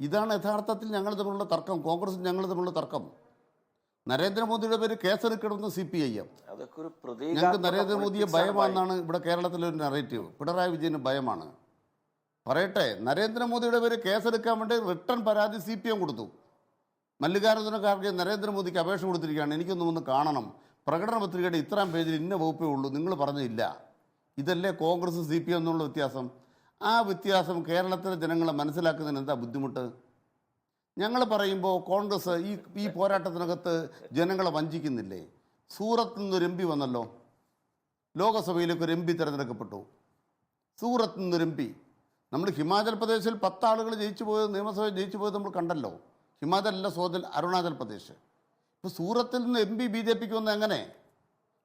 ഇതാണ് യഥാർത്ഥത്തിൽ ഞങ്ങൾ തമ്മിലുള്ള തർക്കം. കോൺഗ്രസും ഞങ്ങൾ തമ്മിലുള്ള തർക്കം. നരേന്ദ്രമോദിയുടെ പേര് കേസെടുക്കണമെന്ന് സി പി ഐ എം. ഞങ്ങൾക്ക് നരേന്ദ്രമോദിയെ. ഭയമാണെന്നാണ് ഇവിടെ കേരളത്തിലെ ഒരു നറേറ്റീവ് പിണറായി വിജയന് ഭയമാണ്. പറയട്ടെ നരേന്ദ്രമോദിയുടെ പേര് കേസെടുക്കാൻ വേണ്ടി റിട്ടേൺ പരാതി സി പി എം കൊടുത്തു. മല്ലികാർജുന ഖാർഗെ നരേന്ദ്രമോദിക്ക് അപേക്ഷ കൊടുത്തിരിക്കുകയാണ്. എനിക്കൊന്നും ഒന്ന് കാണണം. പ്രകടന പത്രികയുടെ ഇത്രാം പേജിൽ ഇന്ന വകുപ്പേ ഉള്ളൂ. നിങ്ങൾ പറഞ്ഞില്ല. ഇതല്ലേ കോൺഗ്രസ് സി പി എം എന്നുള്ള വ്യത്യാസം? ആ വ്യത്യാസം കേരളത്തിലെ ജനങ്ങളെ മനസ്സിലാക്കുന്നതിന് എന്താ ബുദ്ധിമുട്ട്? ഞങ്ങൾ പറയുമ്പോൾ കോൺഗ്രസ് ഈ ഈ പോരാട്ടത്തിനകത്ത് ജനങ്ങളെ വഞ്ചിക്കുന്നില്ലേ? സൂറത്ത് നിന്നൊരു എം പി വന്നല്ലോ. ലോകസഭയിലേക്ക് ഒരു എം പി തിരഞ്ഞെടുക്കപ്പെട്ടു. സൂറത്ത് നിന്നൊരു എം പി. നമ്മൾ ഹിമാചൽ പ്രദേശിൽ പത്താളുകൾ ജയിച്ചു പോയത് നിയമസഭയിൽ ജയിച്ചു പോയത് നമ്മൾ കണ്ടല്ലോ. ഹിമാചലല്ല സോദൽ അരുണാചൽ പ്രദേശ്. ഇപ്പോൾ സൂറത്തിൽ നിന്ന് എം പി ബി ജെ പിക്ക് വന്നത് എങ്ങനെ?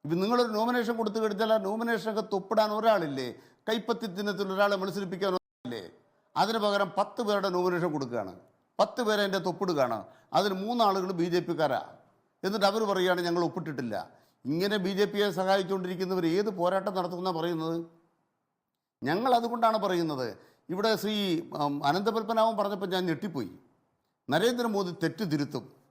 ഇപ്പം നിങ്ങളൊരു നോമിനേഷൻ കൊടുത്തു കഴിഞ്ഞാൽ ആ നോമിനേഷനൊക്കെ തൊപ്പിടാൻ ഒരാളില്ലേ? കൈപ്പത്തി ദിനത്തിൽ ഒരാളെ മത്സരിപ്പിക്കാൻ ഒരാളില്ലേ? അതിന് പകരം പത്ത് പേരുടെ നോമിനേഷൻ കൊടുക്കുകയാണ്. പത്ത് പേരെ എന്റെ തൊപ്പിടുകയാണ്. അതിന് മൂന്നാളുകൾ ബി ജെ പിക്കാരാ. എന്നിട്ട് അവർ പറയുകയാണ് ഞങ്ങൾ ഒപ്പിട്ടിട്ടില്ല. ഇങ്ങനെ ബി ജെ പിയെ സഹായിച്ചുകൊണ്ടിരിക്കുന്നവർ ഏത് പോരാട്ടം നടത്തുന്ന പറയുന്നത്? ഞങ്ങൾ അതുകൊണ്ടാണ് പറയുന്നത്. ഇവിടെ ശ്രീ അനന്തപത്മനാഭൻ പറഞ്ഞപ്പോൾ ഞാൻ ഞെട്ടിപ്പോയി. നരേന്ദ്രമോദി തെറ്റ് തിരുത്തും.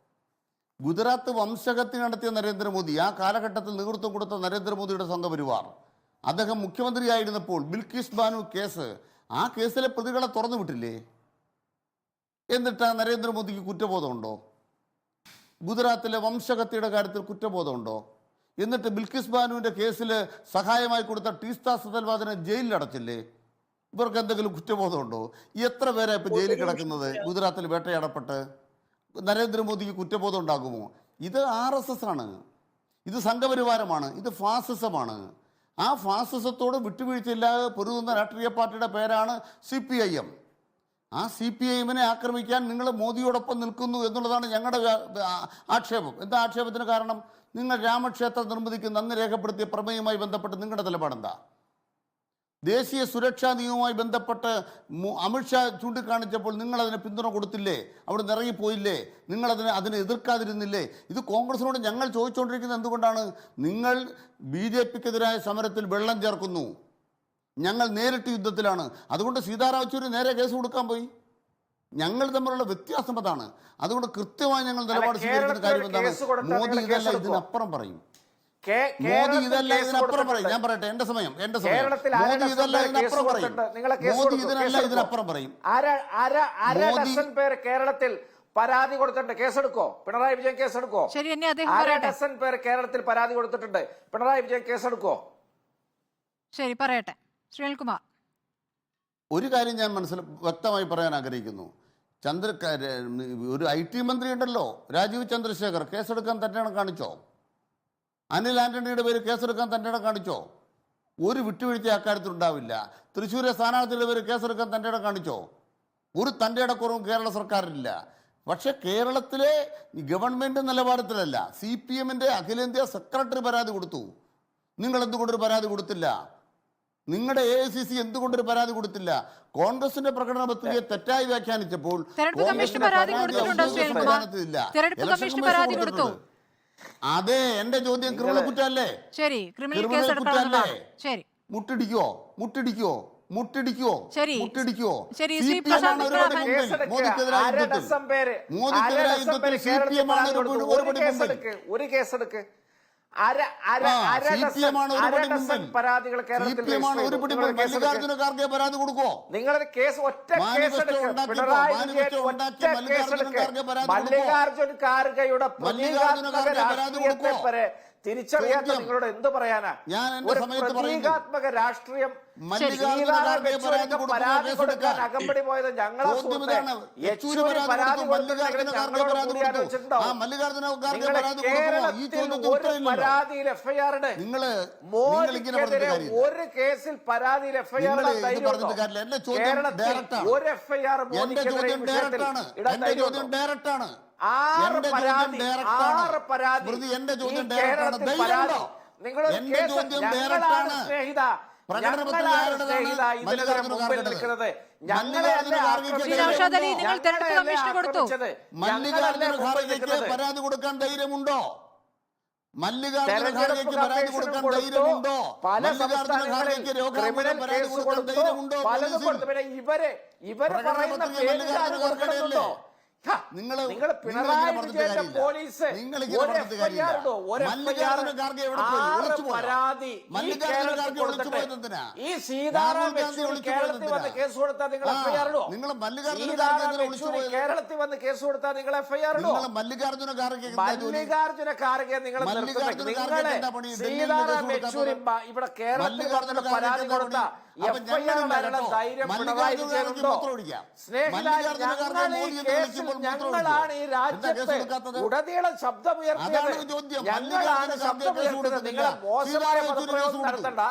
ഗുജറാത്ത് വംശഹത്യ നടത്തിയ നരേന്ദ്രമോദി ആ കാലഘട്ടത്തിൽ നേതൃത്വം കൊടുത്ത നരേന്ദ്രമോദിയുടെ സംഘപരിവാർ. അദ്ദേഹം മുഖ്യമന്ത്രിയായിരുന്നപ്പോൾ ബിൽക്കിസ് ബാനു കേസ് ആ കേസിലെ പ്രതികളെ തുറന്നു വിട്ടില്ലേ? എന്നിട്ട് നരേന്ദ്രമോദിക്ക് കുറ്റബോധമുണ്ടോ? ഗുജറാത്തിലെ വംശഹത്യയുടെ കാര്യത്തിൽ കുറ്റബോധമുണ്ടോ? എന്നിട്ട് ബിൽക്കിസ് ബാനുവിന്റെ കേസിൽ സഹായമായി കൊടുത്ത ടീസ്ത സതൽവാദിനെ ജയിലിലടച്ചില്ലേ? ഇവർക്ക് എന്തെങ്കിലും കുറ്റബോധമുണ്ടോ? എത്ര പേരാണ് ഇപ്പോൾ ജയിലിൽ കിടക്കുന്നത്? ഗുജറാത്തിൽ വേട്ടയാടപ്പെട്ട്. നരേന്ദ്രമോദിക്ക് കുറ്റബോധം ഉണ്ടാകുമോ? ഇത് ആർ എസ് എസ് ആണ്. ഇത് സംഘപരിവാരമാണ്. ഇത് ഫാസിസമാണ്. ആ ഫാസിസത്തോട് വിട്ടുവീഴ്ചയില്ലാതെ പൊരുതുന്ന രാഷ്ട്രീയ പാർട്ടിയുടെ പേരാണ് സി പി ഐ എം. ആ സി പി ഐ എമ്മിനെ ആക്രമിക്കാൻ നിങ്ങൾ മോദിയോടൊപ്പം നിൽക്കുന്നു എന്നുള്ളതാണ് ഞങ്ങളുടെ ആക്ഷേപം. എന്താ ആക്ഷേപത്തിന് കാരണം? നിങ്ങൾ രാമക്ഷേത്ര നിർമ്മിതിക്ക് നന്ദി രേഖപ്പെടുത്തിയ പ്രമേയവുമായി ബന്ധപ്പെട്ട് നിങ്ങളുടെ നിലപാടെന്താ? ദേശീയ സുരക്ഷാ നിയമവുമായി ബന്ധപ്പെട്ട് അമിത്ഷാ ചൂണ്ടിക്കാണിച്ചപ്പോൾ നിങ്ങൾ അതിന് പിന്തുണ കൊടുത്തില്ലേ? അവിടെ ഇറങ്ങിപ്പോയില്ലേ നിങ്ങൾ അതിനെ അതിനെ എതിർക്കാതിരുന്നില്ലേ? ഇത് കോൺഗ്രസിനോട് ഞങ്ങൾ ചോദിച്ചുകൊണ്ടിരിക്കുന്നത് എന്തുകൊണ്ടാണ്? നിങ്ങൾ ബി ജെ പിക്കെതിരായ സമരത്തിൽ വെള്ളം ചേർക്കുന്നു. ഞങ്ങൾ നേരിട്ട് യുദ്ധത്തിലാണ്. അതുകൊണ്ട് സീതാറാം യെച്ചൂരി നേരെ കേസ് കൊടുക്കാൻ പോയി. ഞങ്ങൾ തമ്മിലുള്ള വ്യത്യാസം അതാണ്. അതുകൊണ്ട് കൃത്യമായി ഞങ്ങൾ നിലപാട് സ്വീകരിക്കുന്ന കാര്യം എന്താണ്? മോദി ഇതല്ല ഇതിനപ്പുറം പറയും. മോദി ഇതല്ല ഇതിനപ്പുറം പറയും. ഞാൻ പറയട്ടെ എന്റെ സമയം എന്റെ സമയം. മോദി ഇതല്ല ഇതിനപ്പുറം പറയും. മോദി ഇതിനല്ല ഇതിനപ്പുറം. പറയും. ആരാ ആരാ ആരാ പേര് കേരളത്തിൽ പരാതി കൊടുത്തിട്ടുണ്ട്? കേസെടുക്കോ പിണറായി വിജയൻ കേസെടുക്കോ പറയട്ടെ. ഡസൻ പേര് കേരളത്തിൽ പരാതി കൊടുത്തിട്ടുണ്ട്? പിണറായി വിജയൻ കേസെടുക്കോ ശരി പറയട്ടെ. ശ്രീൽകുമാർ ഒരു കാര്യം ഞാൻ മനസ്സിൽ വ്യക്തമായി പറയാൻ ആഗ്രഹിക്കുന്നു. ചന്ദ്ര ഒരു ഐ ടി മന്ത്രി ഉണ്ടല്ലോ രാജീവ് ചന്ദ്രശേഖർ കേസെടുക്കാൻ തന്നെയാണ് കാണിച്ചോ? അനിൽ ആന്റണിയുടെ പേര് കേസെടുക്കാൻ തന്റെ ഇടം കാണിച്ചോ? ഒരു വിട്ടുവീഴ്ച അക്കാര്യത്തിൽ ഉണ്ടാവില്ല തൃശ്ശൂരെ സ്ഥാനാർത്ഥിയുടെ പേര് കേസെടുക്കാൻ തന്റെ ഇടം കാണിച്ചോ? ഒരു തന്റെ ഇടക്കുറവും കേരള സർക്കാരിനില്ല പക്ഷേ കേരളത്തിലെ ഗവൺമെന്റ് നിലപാടത്തിലല്ല സി പി എമ്മിന്റെ അഖിലേന്ത്യാ സെക്രട്ടറി പരാതി കൊടുത്തു. നിങ്ങൾ എന്തുകൊണ്ടൊരു പരാതി കൊടുത്തില്ല? നിങ്ങളുടെ എ ഐ സി സി എന്തുകൊണ്ടൊരു പരാതി കൊടുത്തില്ല? കോൺഗ്രസിന്റെ പ്രകടന പത്രികയെ തെറ്റായി വ്യാഖ്യാനിച്ചപ്പോൾ കോൺഗ്രസിന്റെ പരാതി പരാതി അതെ എന്റെ ചോദ്യം ക്രിമിനൽ കുറ്റല്ലേ ശരി ക്രിമിനൽ കേസ് എടുക്കണമെന്നതാണ് കുറ്റമല്ലേ? ശരി. മുട്ടിടിക്കോ മുട്ടിടിക്കോ മുട്ടിടിക്കോ ശരി. മുട്ടിടിക്കോ ശരി, സി പി എം ആണ് ഒരുപാട്. മുമ്പിൽ. മോദിക്കെതിരായ ആരാ യുദ്ധത്തിൽ. മോദിക്കെതിരായ യുദ്ധത്തിൽ സി പി എം ആണ് ഒരുപാട് മുമ്പിൽ. കേസെടുക്ക് ഒരു കേസെടുക്ക്. പരാതികൾ കേരളത്തിൽ. മല്ലികാർജുന ഖാർഗെ പരാതി കൊടുക്കോ നിങ്ങളൊരു കേസ് ഒറ്റ മാനിഫെസ്റ്റോ കേസെടുക്ക് ഉണ്ടാക്കിയപ്പോ, പിണറായി വിജയൻ മാനിഫെസ്റ്റോ ഒറ്റ ഉണ്ടാക്കിയ മല്ലികാർജുന കേസെടുക്ക് ഖാർഗെ പരാതി കൊടുക്കോ? മല്ലികാർജുൻ ഖാർഗെയുടെ രാഷ്ട്രീയത്തെ തിരിച്ചറിയാത്ത നിങ്ങളോട് എന്ത് പറയാനാ? ഒരു. പ്രതീകാത്മക രാഷ്ട്രീയം പരാതി കൊടുക്കാൻ അകമ്പടി പോയത് ഞങ്ങളാ പരാതി കേരളത്തിൽ. പരാതിയിൽ മോദിക്കെതിരെ ഒരു കേസിൽ പരാതിയിൽ എഫ്ഐആർ ആണ്. ഒരു എഫ്ഐആർ ഡയറക്റ്റ് ആറ് പരാതി ആറ് പരാതി പരാതി. നിങ്ങൾ പരാതി കൊടുക്കാൻ ധൈര്യമുണ്ടോ? മല്ലികാർജുന പരാതി കൊടുക്കാൻ ധൈര്യമുണ്ടോ? പല ഖാർഗെക്ക് രോഗം പരാതി കൊടുക്കാൻ ധൈര്യമുണ്ടോ ഇവരെ ഇവരെ മല്ലികാർജുന ഖാർഗെയുടെ നിങ്ങൾ പിണറായി പോലീസ് ഈ കേസ് നിങ്ങൾ എഫ്ഐആർ കേരളത്തിൽ വന്ന് കേസ് കൊടുത്താൽ നിങ്ങൾ എഫ്ഐആർ ഇടുവോ മല്ലികാർജുന മല്ലികാർജുന ഖാർഗെ നിങ്ങൾ സീതാറാം യെച്ചൂരി ഇവിടെ കേരളത്തിൽ പരാതി കൊടുത്ത ഞങ്ങളാണ് ഈ രാജ്യത്തെ ഉടനീളം ശബ്ദമുയർത്തിയത്. ഞങ്ങളാണ് ശബ്ദമുയർത്തുന്നത് നിങ്ങളെ മോശമായ പദപ്രയോഗം നടത്തണ്ട.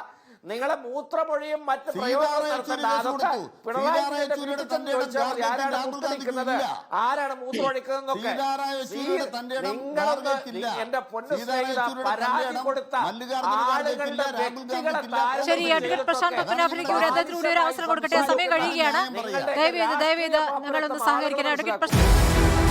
നിങ്ങളെ മൂത്രമൊഴിയും മറ്റ് പ്രയോഗം ആരാണ് മൂത്രമൊഴിക്കുന്നതെന്നൊക്കെ നിങ്ങളൊന്ന് എന്റെ പൊന്നു സ്നേഹിത പരാതി കൊടുത്ത ആളുകളുടെ വ്യക്തികളെ ശരി അഡ്വക്കേറ്റ് പ്രശാന്ത് പത്മനാഭനിക്ക് ഒരു അദ്ദേഹത്തിലൂടെ ഒരു അവസരം കൊടുക്കട്ടെ. സമയം കഴിയുകയാണ്. ദയവേത് ദയവേത് ഞങ്ങളൊന്ന് സഹകരിക്കണം അഡ്വക്കേറ്റ് പ്രശ്നം